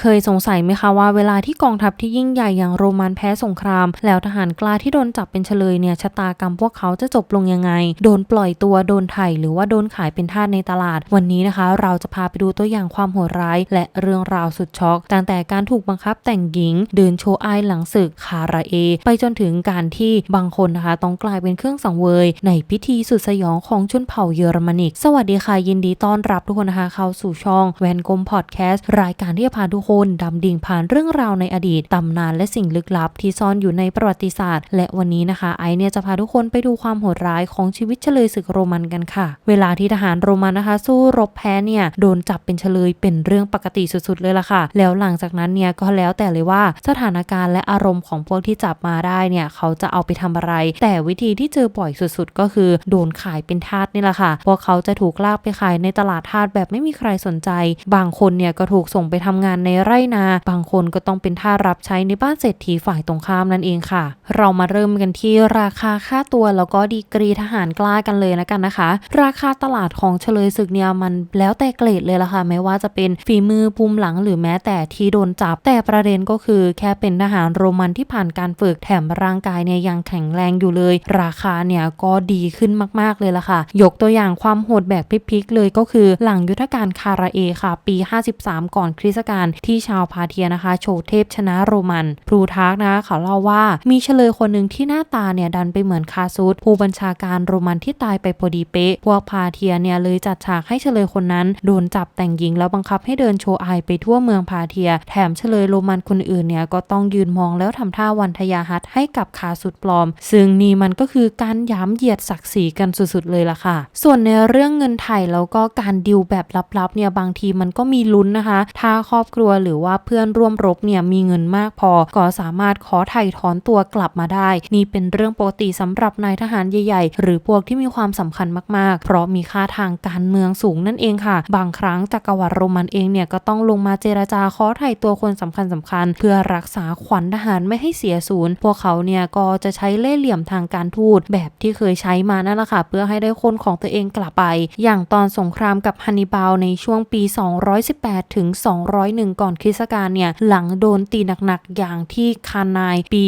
เคยสงสัยไหมคะว่าเวลาที่กองทัพที่ยิ่งใหญ่อย่างโรมันแพ้สงคราม แล้วทหารกล้าที่โดนจับเป็นเฉลยเนี่ยชะตากรรมพวกเขาจะจบลงยังไง โดนปล่อยตัวโดนไถ่หรือว่าโดนขายเป็นทาสในตลาด วันนี้นะคะ เราจะพาไปดูตัวอย่างความโหดร้าย และเรื่องราวสุดช็อกตั้งแต่การถูกบังคับแต่งหญิง เดินโชว์อายหลังศึกคาราเอ ไปจนถึงการที่บางคนนะคะ ต้องกลายเป็นเครื่องสังเวย ในพิธีสุดสยองของชนเผ่าเยอรมนิก สวัสดีค่ะยินดีต้อนรับทุกคนนะคะเข้าสู่ช่องแวนกลมพอดแคสต์รายการที่จะพาทุกคนดำดิ่งผ่านเรื่องราวในอดีตตำนานและสิ่งลึกลับที่ซ่อนอยู่ในประวัติศาสตร์ และวันนี้นะคะไอเนี่ยจะพาทุกคนไปดูความโหดร้ายของชีวิตเฉลยศึกโรมันกันค่ะ เวลาที่ทหารโรมันนะคะ สู้รบแพ้เนี่ยโดนจับเป็นเฉลยเป็นเรื่องปกติสุดๆเลยล่ะค่ะ แล้วหลังจากนั้นเนี่ยก็แล้วแต่เลยว่าสถานการณ์และอารมณ์ของพวกที่จับมาได้เนี่ยเขาจะเอาไปทำอะไร แต่วิธีที่เจอบ่อยสุดๆ ก็คือโดนขายเป็นทาสนี่แหละค่ะพวกเขาจะถูกลากไปขายในตลาดทาสแบบไม่มีใครสนใจ บางคนเนี่ยก็ถูกส่งไปทำงานในไร่นา บางคนก็ต้องเป็นท่ารับใช้ในบ้านเศรษฐีฝ่ายตรงข้ามนั่นเองค่ะ เรามาเริ่มกันที่ราคาค่าตัวแล้วก็ดีกรีทหารกล้ากันเลยนะกันนะคะ ราคาตลาดของเฉลยศึกเนี่ยมันแล้วแต่เกรดเลยล่ะค่ะไม่ว่าจะเป็นฝีมือภูมิหลังหรือแม้แต่ที่โดนจับ แต่ประเด็นก็คือแค่เป็นทหารโรมันที่ผ่านการฝึกแถมร่างกายเนี่ยยังแข็งแรงอยู่เลย ราคาเนี่ยก็ดีขึ้นมากๆเลยล่ะค่ะ ยกตัวอย่างความโหดแบบพลิกๆเลยก็คือหลังยุทธการคาราเอค่ะ ปี 53 ก่อนคริสต์กาลที่ที่ชาวพาเทียนะคะ โชว์เทพชนะโรมันพลูทาร์กนะคะเขาเล่าว่ามีเฉลยคนหนึ่งที่หน้าตาเนี่ยดันไปเหมือนคาซูดผู้บัญชาการโรมันที่ตายไปพอดีเป๊ะ พวกพาเทียเนี่ยเลยจัดฉากให้เฉลยคนนั้น โดนจับแต่งหญิงแล้วบังคับให้เดินโชว์อายไปทั่วเมืองพาเทีย แถมเฉลยโรมันคนอื่นเนี่ยก็ต้องยืนมองแล้วทำท่าวันทยาฮัตให้กับคาสุดปลอม ซึ่งนี่มันก็คือการย้ำเหยียดศักดิ์ศรีกันสุดๆเลยล่ะค่ะ ส่วนในเรื่องเงินไถ่แล้วก็การดิวแบบลับๆเนี่ยบางทีมันก็มีลุ้นนะคะ ถ้าครอบครัวหรือว่าเพื่อนร่วมรบเนี่ยมีเงินมากพอ ก็สามารถขอไถ่ถอนตัวกลับมาได้ นี่เป็นเรื่องปกติสำหรับนายทหารใหญ่ๆ หรือพวกที่มีความสำคัญมากๆ เพราะมีค่าทางการเมืองสูงนั่นเองค่ะ บางครั้งจักรวรรดิโรมันเองเนี่ยก็ต้องลงมาเจรจาขอไถ่ตัวคนสำคัญสคัญๆเพื่อรักษาขวัญทหารไม่ให้เสียศูนย์ พวกเขาเนี่ยก็จะใช้เล่ห์เหลี่ยมทางการทูตแบบที่เคยใช้มานั่นแหละค่ะ เพื่อให้ได้คนของตัวเองกลับไป อย่างตอนสงครามกับฮันนิบาลในช่วงปี 218ถึง201 ก่อนอนคริสตกาลเนี่ยหลังโดนตีหนักๆ อย่างที่คานายปี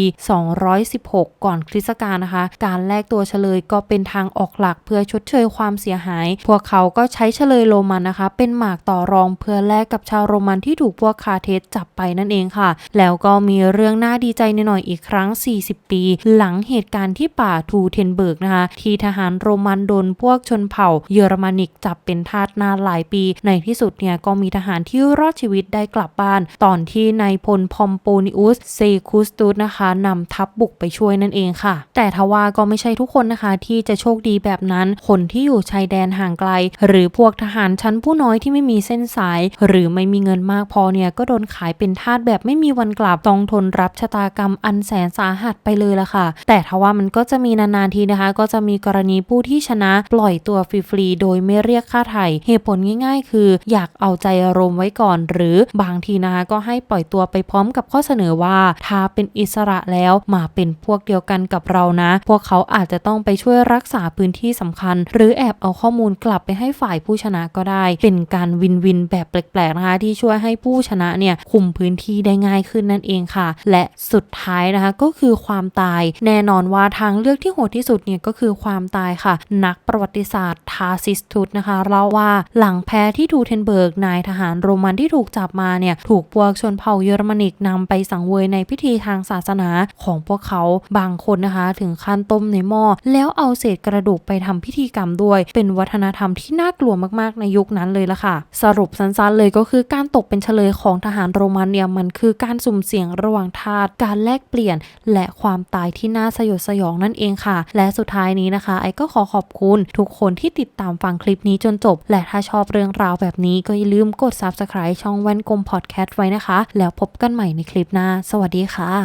216 ก่อนคริสตกาลนะคะ การแลกตัวเฉลยก็เป็นทางออกหลักเพื่อชดเชยความเสียหาย พวกเขาก็ใช้เฉลยโรมันนะคะ เป็นหมากต่อรองเพื่อแลกกับชาวโรมันที่ถูกพวกคาเทสจับไปนั่นเองค่ะ แล้วก็มีเรื่องน่าดีใจหน่อยๆอีกครั้ง 40 ปี หลังเหตุการณ์ที่ป่าทูเทนเบิร์กนะคะ ที่ทหารโรมันโดนพวกชนเผ่าเยอรมนิกจับเป็นทาสนานหลายปี ในที่สุดเนี่ยก็มีทหารที่รอดชีวิตได้กลับบ้าน ตอนที่นายพลพอมโปนิอุสเซคุสตูสนะคะนำทัพบุกไปช่วยนั่นเองค่ะ แต่ทว่าก็ไม่ใช่ทุกคนนะคะที่จะโชคดีแบบนั้น คนที่อยู่ชายแดนห่างไกล หรือพวกทหารชั้นผู้น้อยที่ไม่มีเส้นสาย หรือไม่มีเงินมากพอเนี่ยก็โดนขายเป็นทาสแบบไม่มีวันกลับต้องทนรับชะตากรรมอันแสนสาหัสไปเลยละค่ะ แต่ทว่ามันก็จะมีนานๆทีนะคะ ก็จะมีกรณีผู้ที่ชนะปล่อยตัวฟรีๆโดยไม่เรียกค่าไถ่เหตุผลง่าย ๆ คือ อยากเอาใจอารมณ์ไว้ก่อน หรือบางทีนะคะก็ให้ปล่อยตัวไปพร้อมกับข้อเสนอว่าถ้าเป็นอิสระแล้วมาเป็นพวกเดียวกันกับเรานะ พวกเขาอาจจะต้องไปช่วยรักษาพื้นที่สำคัญ หรือแอบเอาข้อมูลกลับไปให้ฝ่ายผู้ชนะก็ได้ เป็นการวินวินแบบแปลกๆนะคะที่ช่วยให้ผู้ชนะเนี่ยคุมพื้นที่ได้ง่ายขึ้นนั่นเองค่ะ และสุดท้ายนะคะก็คือความตาย แน่นอนว่าทางเลือกที่โหดที่สุดเนี่ยก็คือความตายค่ะ นักประวัติศาสตร์ทาซิสทุสนะคะเล่าว่าหลังแพ้ที่ทูเทนเบิร์กนายทหารโรมันที่ถูกจับมาเนี่ยถูกพวกชนเผ่าเยอรมนิกนำไปสังเวยในพิธีทางศาสนาของพวกเขาบางคนนะคะ ถึงขั้นต้มในหม้อแล้วเอาเศษกระดูกไปทำพิธีกรรมด้วย เป็นวัฒนธรรมที่น่ากลัวมากๆในยุคนั้นเลยละค่ะ สรุปสั้นๆเลยก็คือการตกเป็นเฉลยของทหารโรมันเนี่ยมันคือการสุ่มเสี่ยงระหว่างทาสการแลกเปลี่ยน และความตายที่น่าสยดสยองนั่นเองค่ะ และสุดท้ายนี้นะคะ ไอ้ก็ขอขอบคุณทุกคนที่ติดตามฟังคลิปนี้จนจบ และถ้าชอบเรื่องราวแบบนี้ก็อย่าลืมกด subscribe ช่องแว่นกลมพอดแคสต์ไว้นะคะ แล้วพบกันใหม่ในคลิปหน้า สวัสดีค่ะ